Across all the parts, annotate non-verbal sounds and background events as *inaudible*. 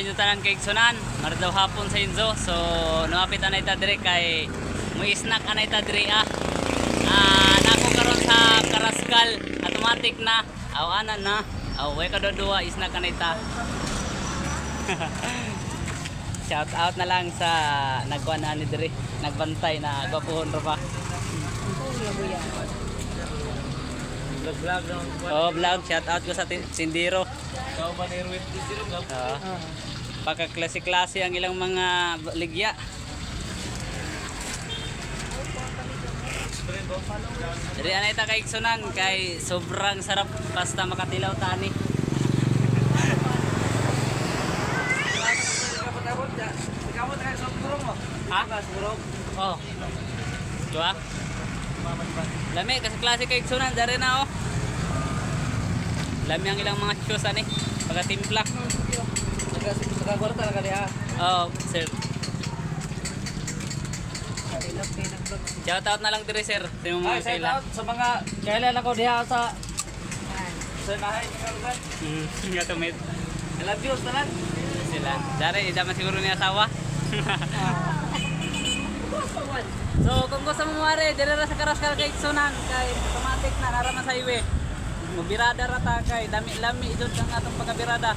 inyo tanan kay Sunan. Maradaw hapon sa inyo. So, nuapit anay ta dire kay mo snack anay ta dire ah. Ah, nako karon sa Karaskal, automatic na. Aw ana na. Aw way kadudua snack anay ta. *laughs* Shout out na lang sa nagkuan ani dire, nagbantay na gwapuhon ra pa. Oh, vlog, shout out ko sa tin- Sindiro. Ikaw ba ni Siro nga? Oo. Pagka-klase-klase ang ilang mga ligya. Jadi anay ta kay Iksunan kay sobrang sarap basta makatilaw tani. Ha? Oh. Dua. Lami kasi klase kay Iksunan dari na oh. Lami ang ilang mga shoes ani. Pagka-timpla. Nagkakwarta na ka diha. Oh, sir. Shout out na lang dire sir. Sa mga Ay, shout out sa mga kailan ako diha sa sa nahay ni Karugan. Hmm, nga tumit. I love you, tanan. Sila. Dari, idama siguro ni asawa. *laughs* so, kung gusto mo mawari, dire ra sa Karaskal kay Sunan, kay automatic na nara na sa iwe. Mubirada ra ta kay dami-lami idot ang atong pagkabirada.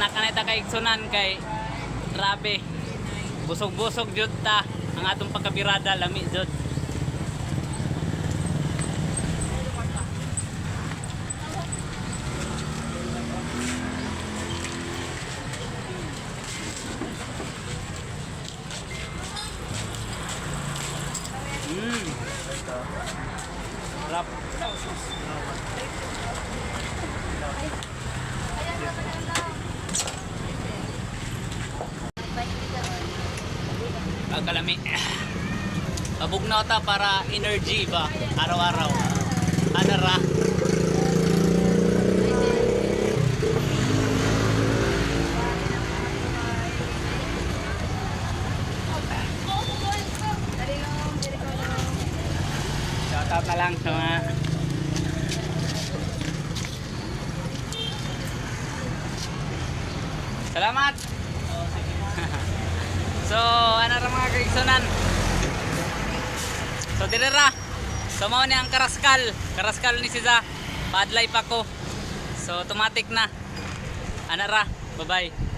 Snack na ita kay Sunan kay Grabe. Busog-busog jud ta ang atong pagkabirada lami jud. Mm. Sarap. Pagkalami. Pabugnaw ta para energy ba araw-araw. Ano ra? Shout out na lang sa mga Salamat! So, ano ra mga kaigsunan? So, dire ra. So, mao ang Karaskal. Karaskal ni Siza. Padlay pa ko. So, automatic na. Ano ra? Bye-bye.